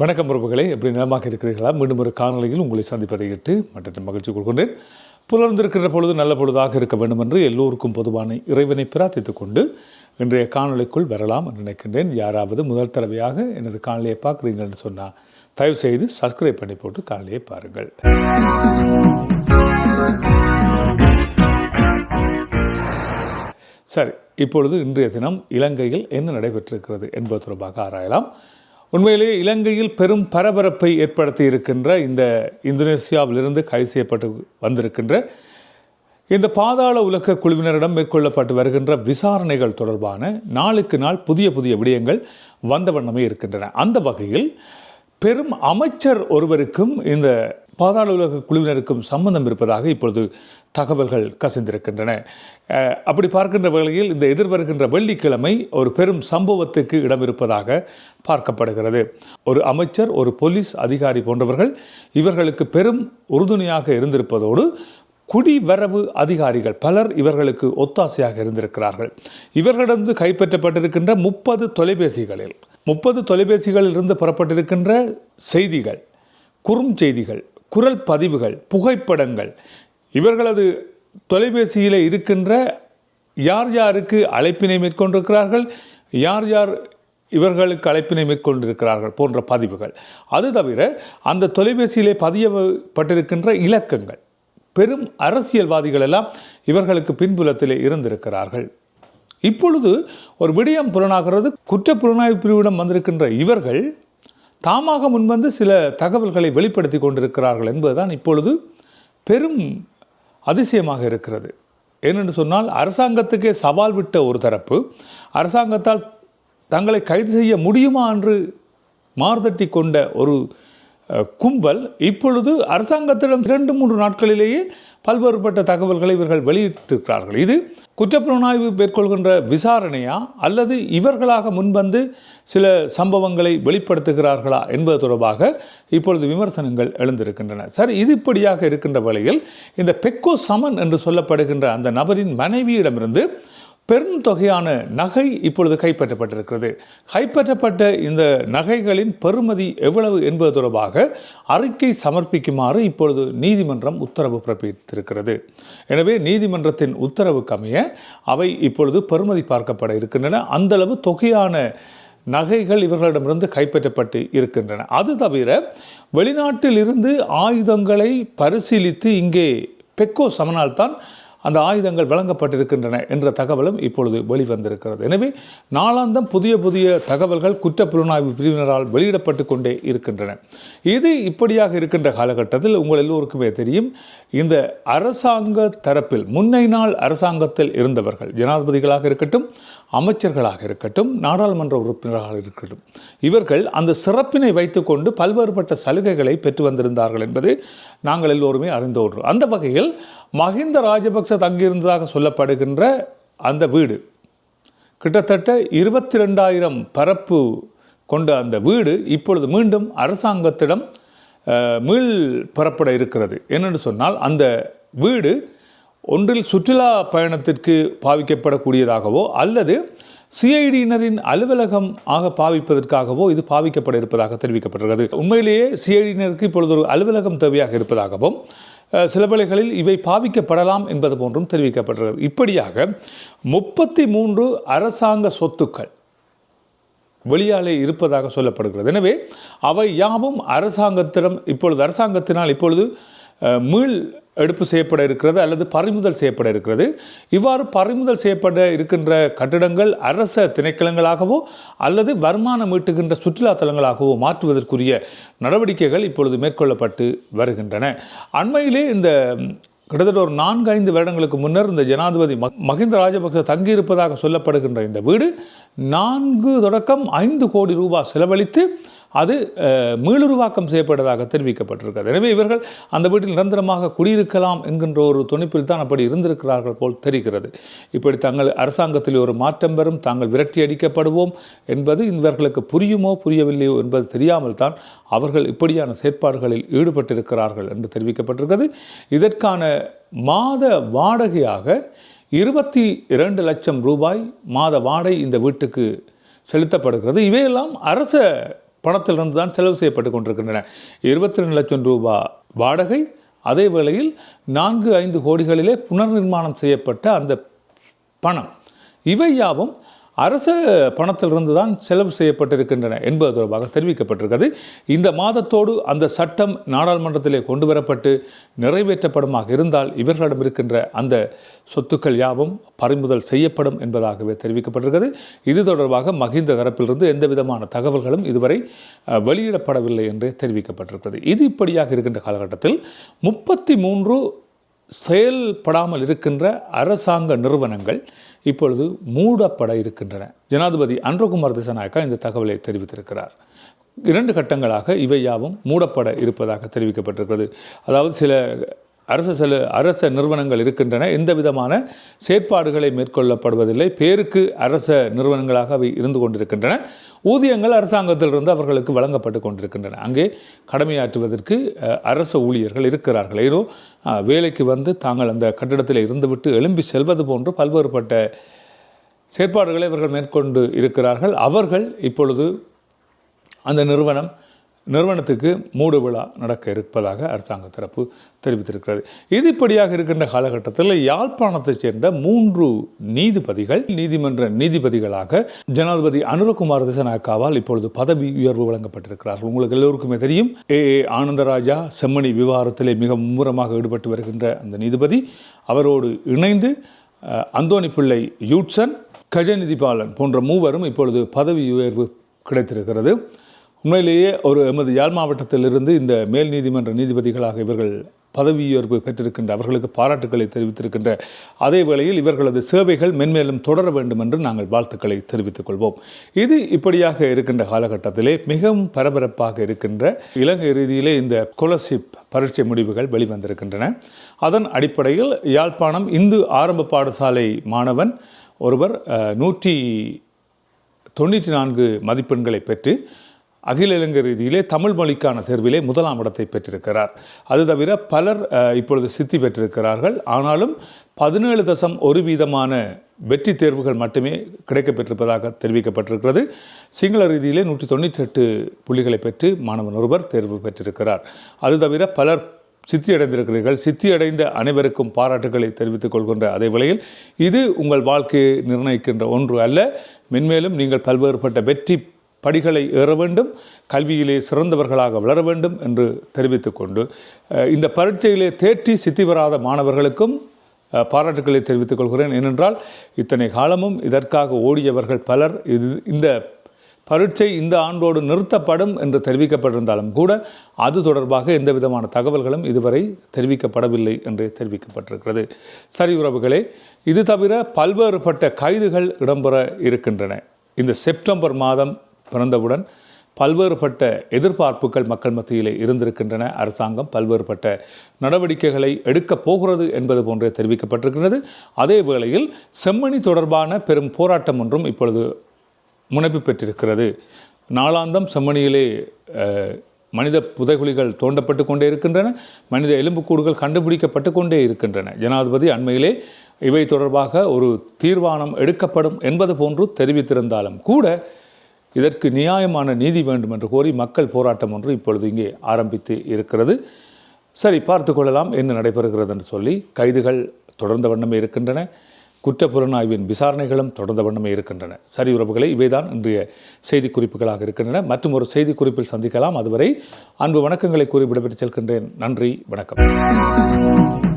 வணக்கம் உறவுகளை எப்படி நலமாக இருக்கிறீர்களா? மீண்டும் ஒரு காணொலியில் உங்களை சந்திப்பதை இட்டு மற்ற மகிழ்ச்சி கொள்கின்றேன். புலர்ந்திருக்கிற பொழுது நல்ல பொழுதாக இருக்க வேண்டும் என்று எல்லோருக்கும் பொதுவான இறைவனை பிரார்த்தித்துக் கொண்டு இன்றைய காணொளிக்குள் வரலாம் என்று நினைக்கின்றேன். யாராவது முதல் தடவையாக எனது காணொலியை பார்க்குறீங்கன்னு சொன்னால் தயவு செய்து சப்ஸ்கிரைப் பண்ணி போட்டு காணொலியை பாருங்கள். சரி இப்பொழுது இன்றைய தினம் இலங்கையில் என்ன நடைபெற்றிருக்கிறது என்பது தொடர்பாக ஆராயலாம். உண்மையிலேயே இலங்கையில் பெரும் பரபரப்பை ஏற்படுத்தி இருக்கின்ற இந்த இந்தோனேசியாவிலிருந்து கைது செய்யப்பட்டு வந்திருக்கின்ற இந்த பாதாள உலக குழுவினரிடம் மேற்கொள்ளப்பட்டு வருகின்ற விசாரணைகள் தொடர்பான நாளுக்கு நாள் புதிய புதிய விடயங்கள் வந்த வண்ணமே இருக்கின்றன. அந்த வகையில் பெரும் அமைச்சர் ஒருவருக்கும் இந்த பாதாள உலக குழுவினருக்கும் சம்பந்தம் இருப்பதாக இப்பொழுது தகவல்கள் கசிந்திருக்கின்றன. அப்படி பார்க்கின்ற வேளையில் இந்த எதிர்வருகின்ற வெள்ளிக்கிழமை ஒரு பெரும் சம்பவத்துக்கு இடம் இருப்பதாக பார்க்கப்படுகிறது. ஒரு அமைச்சர் ஒரு போலீஸ் அதிகாரி போன்றவர்கள் இவர்களுக்கு பெரும் உறுதுணையாக இருந்திருப்பதோடு குடிவரவு அதிகாரிகள் பலர் இவர்களுக்கு ஒத்தாசையாக இருந்திருக்கிறார்கள். இவர்களிடந்து கைப்பற்றப்பட்டிருக்கின்ற முப்பது தொலைபேசிகளில் முப்பது தொலைபேசிகளில் இருந்து புறப்பட்டிருக்கின்ற செய்திகள் குறும் செய்திகள் குரல் பதிவுகள் புகைப்படங்கள் இவர்களது தொலைபேசியில் இருக்கின்ற யார் யாருக்கு அழைப்பினை மேற்கொண்டிருக்கிறார்கள் யார் யார் இவர்களுக்கு அழைப்பினை மேற்கொண்டிருக்கிறார்கள் போன்ற பதிவுகள். அது தவிர அந்த தொலைபேசியிலே பதியப்பட்டிருக்கின்ற இலக்கங்கள் பெரும் அரசியல்வாதிகள் எல்லாம் இவர்களுக்கு பின்புலத்திலே இருந்திருக்கிறார்கள். இப்பொழுது ஒரு விடயம் புலனாகிறது. குற்ற புலனாய்வு பிரிவிடம் வந்திருக்கின்ற இவர்கள் தாமாக முன்வந்து சில தகவல்களை வெளிப்படுத்தி கொண்டிருக்கிறார்கள் என்பதுதான் இப்பொழுது பெரும் அதிசயமாக இருக்கிறது. ஏனென்று சொன்னால் அரசாங்கத்துக்கே சவால் விட்ட ஒரு தரப்பு அரசாங்கத்தால் தங்களை கைது செய்ய முடியுமா என்று மார்தட்டி கொண்ட ஒரு கும்பல் இப்பொழுது அரசாங்கத்திடம் இரண்டு மூன்று நாட்களிலேயே பல்வேறுபட்ட தகவல்களை இவர்கள் வெளியிட்டிருக்கிறார்கள். இது குற்றப்புலனாய்வு மேற்கொள்கின்ற விசாரணையா அல்லது இவர்களாக முன்வந்து சில சம்பவங்களை வெளிப்படுத்துகிறார்களா என்பது தொடர்பாக இப்பொழுது விமர்சனங்கள் எழுந்திருக்கின்றன. சரி இது இப்படியாக இருக்கின்ற வழியில் இந்த பெக்கோ சமன் என்று சொல்லப்படுகின்ற அந்த நபரின் மனைவியிடமிருந்து பெருந்தொகையான நகை இப்பொழுது கைப்பற்றப்பட்டிருக்கிறது. கைப்பற்றப்பட்ட இந்த நகைகளின் பெறுமதி எவ்வளவு என்பது தொடர்பாக அறிக்கை சமர்ப்பிக்குமாறு இப்பொழுது நீதிமன்றம் உத்தரவு பிறப்பித்திருக்கிறது. எனவே நீதிமன்றத்தின் உத்தரவுக்கு அமைய அவை இப்பொழுது பெறுமதி பார்க்கப்பட இருக்கின்றன. அந்தளவு தொகையான நகைகள் இவர்களிடமிருந்து கைப்பற்றப்பட்டு இருக்கின்றன. அது தவிர வெளிநாட்டில் இருந்து ஆயுதங்களை பரிசீலித்து இங்கே பெக்கோ சமனால் தான் அந்த ஆயுதங்கள் வழங்கப்பட்டிருக்கின்றன என்ற தகவலும் இப்பொழுது வெளிவந்திருக்கிறது. எனவே நாளாந்தம் புதிய புதிய தகவல்கள் குற்ற புலனாய்வு பிரிவினரால் வெளியிடப்பட்டு கொண்டே இருக்கின்றன. இது இப்படியாக இருக்கின்ற காலகட்டத்தில் உங்கள் எல்லோருக்குமே தெரியும். இந்த அரசாங்க தரப்பில் முன்னை நாள் அரசாங்கத்தில் இருந்தவர்கள் ஜனாதிபதிகளாக இருக்கட்டும் அமைச்சர்களாக இருக்கட்டும் நாடாளுமன்ற உறுப்பினர்களாக இருக்கட்டும் இவர்கள் அந்த சிறப்பினை வைத்துக்கொண்டு பல்வேறுபட்ட சலுகைகளை பெற்று வந்திருந்தார்கள் என்பது நாங்கள் எல்லோருமே அறிந்தோன்றோம் அந்த வகையில் மஹிந்த ராஜபக்ச தங்கியிருந்ததாக சொல்லப்படுகின்ற அந்த வீடு கிட்டத்தட்ட இருபத்தி ரெண்டாயிரம் பரப்பு கொண்ட அந்த வீடு இப்பொழுது மீண்டும் அரசாங்கத்திடம் மீள் பெறப்பட இருக்கிறது. என்னென்று சொன்னால் அந்த வீடு ஒன்றில் சுற்றுலா பயணத்திற்கு பாவிக்கப்படக்கூடியதாகவோ அல்லது சிஐடியினரின் அலுவலகம் ஆக பாவிப்பதற்காகவோ இது பாவிக்கப்பட இருப்பதாக தெரிவிக்கப்பட்டிருக்கிறது. உண்மையிலேயே சிஐடியினருக்கு இப்பொழுது ஒரு அலுவலகம் தேவையாக இருப்பதாகவும் சில வேளைகளில் இவை பாவிக்கப்படலாம் என்பது போன்றும் தெரிவிக்கப்பட்டிருக்கிறது. இப்படியாக முப்பத்தி மூன்று அரசாங்க சொத்துக்கள் வெளியாலே இருப்பதாக சொல்லப்படுகிறது. எனவே அவை யாவும் அரசாங்கத்திடம் இப்பொழுது அரசாங்கத்தினால் இப்பொழுது மீள் எடுப்பு செய்யப்பட இருக்கிறது அல்லது பறிமுதல் செய்யப்பட இருக்கிறது. இவ்வாறு பறிமுதல் செய்யப்பட இருக்கின்ற கட்டிடங்கள் அரச திணைக்களங்களாகவோ அல்லது வருமானம் ஈட்டுகின்ற சுற்றுலா தலங்களாகவோ மாற்றுவதற்குரிய நடவடிக்கைகள் இப்பொழுது மேற்கொள்ளப்பட்டு வருகின்றன. அண்மையிலே இந்த கிட்டத்தட்ட ஒரு நான்கு ஐந்து வருடங்களுக்கு முன்னர் இந்த ஜனாதிபதி மஹிந்த ராஜபக்ச தங்கியிருப்பதாக சொல்லப்படுகின்ற இந்த வீடு நான்கு தொடக்கம் ஐந்து கோடி ரூபாய் செலவழித்து அது மீளுருவாக்கம் செய்யப்பட்டதாக தெரிவிக்கப்பட்டிருக்கிறது. எனவே இவர்கள் அந்த வீட்டில் நிரந்தரமாக குடியிருக்கலாம் என்கின்ற ஒரு துணிப்பில் தான் அப்படி இருந்திருக்கிறார்கள் போல் தெரிகிறது. இப்படி தங்கள் அரசாங்கத்தில் ஒரு மாற்றம் பெறும் தாங்கள் விரட்டி அடிக்கப்படுவோம் என்பது இவர்களுக்கு புரியுமோ புரியவில்லையோ என்பது தெரியாமல் தான் அவர்கள் இப்படியான செயற்பாடுகளில் ஈடுபட்டிருக்கிறார்கள் என்று தெரிவிக்கப்பட்டிருக்கிறது. இதற்கான மாத வாடகையாக இருபத்தி இரண்டு லட்சம் ரூபாய் மாத வாடகை இந்த வீட்டுக்கு செலுத்தப்படுகிறது. இவையெல்லாம் அரச பணத்திலிருந்து தான் செலவு செய்யப்பட்டு கொண்டிருக்கின்றன. இருபத்தி ரெண்டு லட்சம் ரூபாய் வாடகை அதே வேளையில் நான்கு ஐந்து கோடிகளிலே புனர்நிர்மாணம் செய்யப்பட்ட அந்த பணம். இவை யாவும் அரசு பணத்திலிருந்து தான் செலவு செய்யப்பட்டிருக்கின்றன என்பது தொடர்பாக தெரிவிக்கப்பட்டிருக்கிறது. இந்த மாதத்தோடு அந்த சட்டம் நாடாளுமன்றத்திலே கொண்டு வரப்பட்டு நிறைவேற்றப்படுமாக இருந்தால் இவர்களிடம் இருக்கின்ற அந்த சொத்துக்கள் யாவும் பறிமுதல் செய்யப்படும் என்பதாகவே தெரிவிக்கப்பட்டிருக்கிறது. இது தொடர்பாக மகிந்த தரப்பிலிருந்து எந்த விதமான தகவல்களும் இதுவரை வெளியிடப்படவில்லை என்று தெரிவிக்கப்பட்டிருக்கிறது. இது இப்படியாக இருக்கின்ற காலகட்டத்தில் முப்பத்தி மூன்று செயல்படாமல் இருக்கின்ற அரசாங்க நிறுவனங்கள் இப்பொழுது மூடப்பட இருக்கின்றன. ஜனாதிபதி அன்றகுமார் திசநாயக்கா இந்த தகவலை தெரிவித்திருக்கிறார். இரண்டு கட்டங்களாக இவை யாவும் மூடப்பட இருப்பதாக தெரிவிக்கப்பட்டிருக்கிறது. அதாவது சில அரசு செலு அரச நிறுவனங்கள் இருக்கின்றன. எந்த விதமான செயற்பாடுகளை மேற்கொள்ளப்படுவதில்லை. பேருக்கு அரச நிறுவனங்களாக அவை இருந்து கொண்டிருக்கின்றன. ஊதியங்கள் அரசாங்கத்திலிருந்து அவர்களுக்கு வழங்கப்பட்டு கொண்டிருக்கின்றன. அங்கே கடமையாற்றுவதற்கு அரசு அரச ஊழியர்கள் இருக்கிறார்கள். ஏதோ வேலைக்கு வந்து தாங்கள் அந்த கட்டிடத்தில் இருந்துவிட்டு எழும்பி செல்வது போன்று பல்வேறுபட்ட செயற்பாடுகளை இவர்கள் மேற்கொண்டு இருக்கிறார்கள். அவர்கள் இப்பொழுது அந்த நிறுவனம் நிறுவனத்துக்கு மூடு விழா நடக்க இருப்பதாக அரசாங்க தரப்பு தெரிவித்திருக்கிறது. இது இப்படியாக இருக்கின்ற காலகட்டத்தில் யாழ்ப்பாணத்தைச் சேர்ந்த மூன்று நீதிபதிகள் நீதிமன்ற நீதிபதிகளாக ஜனாதிபதி அனுரகுமார் திசநாயக்காவால் இப்பொழுது பதவி உயர்வு வழங்கப்பட்டிருக்கிறார்கள். உங்களுக்கு எல்லோருக்குமே தெரியும் ஏ. ஏ. ஆனந்தராஜா செம்மணி விவகாரத்திலே மிக மும்முரமாக ஈடுபட்டு வருகின்ற அந்த நீதிபதி. அவரோடு இணைந்து அந்தோணி பிள்ளை யூட்சன் கஜநிதிபாலன் போன்ற மூவரும் இப்பொழுது பதவி உயர்வு கிடைத்திருக்கிறது. உண்மையிலேயே ஒரு எமது யாழ் மாவட்டத்திலிருந்து இந்த மேல் நீதிமன்ற நீதிபதிகளாக இவர்கள் பதவி உயர்வு பெற்றிருக்கின்ற அவர்களுக்கு பாராட்டுக்களை தெரிவித்திருக்கின்ற அதே வேளையில் இவர்களது சேவைகள் மென்மேலும் தொடர வேண்டும் என்று நாங்கள் வாழ்த்துக்களை தெரிவித்துக் கொள்வோம். இது இப்படியாக இருக்கின்ற காலகட்டத்திலே மிகவும் பரபரப்பாக இருக்கின்ற இலங்கை ரீதியிலே இந்த ஸ்காலர்ஷிப் பரீட்சை முடிவுகள் வெளிவந்திருக்கின்றன. அதன் அடிப்படையில் யாழ்ப்பாணம் இந்து ஆரம்ப பாடசாலை மாணவன் ஒருவர் நூற்றி தொண்ணூற்றி நான்கு மதிப்பெண்களை பெற்று அகில இலங்கை ரீதியிலே தமிழ் மொழிக்கான தேர்விலே முதலாம் இடத்தை பெற்றிருக்கிறார். அது தவிர பலர் இப்பொழுது சித்தி பெற்றிருக்கிறார்கள். ஆனாலும் பதினேழு தசம் ஒரு வீதமான வெற்றி தேர்வுகள் மட்டுமே கிடைக்கப்பெற்றிருப்பதாக தெரிவிக்கப்பட்டிருக்கிறது. சிங்கள ரீதியிலே நூற்றி தொண்ணூற்றி எட்டு புள்ளிகளை பெற்று மாணவன் ஒருவர் தேர்வு பெற்றிருக்கிறார். அது தவிர பலர் சித்தி அடைந்திருக்கிறீர்கள். சித்தி அடைந்த அனைவருக்கும் பாராட்டுகளை தெரிவித்துக் கொள்கின்ற அதே வேளையில் இது உங்கள் வாழ்க்கையை நிர்ணயிக்கின்ற ஒன்று அல்ல. மென்மேலும் நீங்கள் பல்வேறுபட்ட வெற்றி படிகளை ஏற வேண்டும் கல்வியிலே சிறந்தவர்களாக வளர வேண்டும் என்று தெரிவித்துக்கொண்டு கொண்டு இந்த பரீட்சையிலே தேற்றி சித்தி பெறாத மாணவர்களுக்கும் பாராட்டுக்களை தெரிவித்துக் கொள்கிறேன். ஏனென்றால் இத்தனை காலமும் இதற்காக ஓடியவர்கள் பலர் இது இந்த பரீட்சை இந்த ஆண்டோடு நிறுத்தப்படும் என்று தெரிவிக்கப்பட்டிருந்தாலும் கூட அது தொடர்பாக எந்த விதமான தகவல்களும் இதுவரை தெரிவிக்கப்படவில்லை என்று தெரிவிக்கப்பட்டிருக்கிறது. சரி உறவுகளே இது தவிர பல்வேறுபட்ட கைதுகள் இடம்பெற இருக்கின்றன. இந்த செப்டம்பர் மாதம் பிறந்தவுடன் பல்வேறுபட்ட எதிர்பார்ப்புகள் மக்கள் மத்தியிலே இருந்திருக்கின்றன. அரசாங்கம் பல்வேறுபட்ட நடவடிக்கைகளை எடுக்கப் போகிறது என்பது போன்றே தெரிவிக்கப்பட்டிருக்கிறது அதே வேளையில் செம்மணி தொடர்பான பெரும் போராட்டம் ஒன்றும் இப்பொழுது முனைப்பு பெற்றிருக்கிறது. நாளாந்தம் செம்மணியிலே மனித புதைகுழிகள் தோண்டப்பட்டு கொண்டே இருக்கின்றன. மனித எலும்புக்கூடுகள் கண்டுபிடிக்கப்பட்டு கொண்டே இருக்கின்றன. ஜனாதிபதி அண்மையிலே இவை தொடர்பாக ஒரு தீர்மானம் எடுக்கப்படும் என்பது போன்று தெரிவித்திருந்தாலும் கூட இதற்கு நியாயமான நீதி வேண்டும் என்று கோரி மக்கள் போராட்டம் ஒன்று இப்பொழுது இங்கே ஆரம்பித்து இருக்கிறது. சரி பார்த்து கொள்ளலாம் என்ன நடைபெறுகிறது என்று சொல்லி கைதுகள் தொடர்ந்த வண்ணமே இருக்கின்றன. குற்றப்புலனாய்வின் விசாரணைகளும் தொடர்ந்த வண்ணமே இருக்கின்றன. சரி உறவுகளை இவைதான் இன்றைய செய்தி குறிப்புகளாக இருக்கின்றன. மற்றும் ஒரு செய்தி குறிப்பில் சந்திக்கலாம். அதுவரை அன்பு வணக்கங்களை கூறி விடைபெற்று செல்கின்றேன். நன்றி வணக்கம்.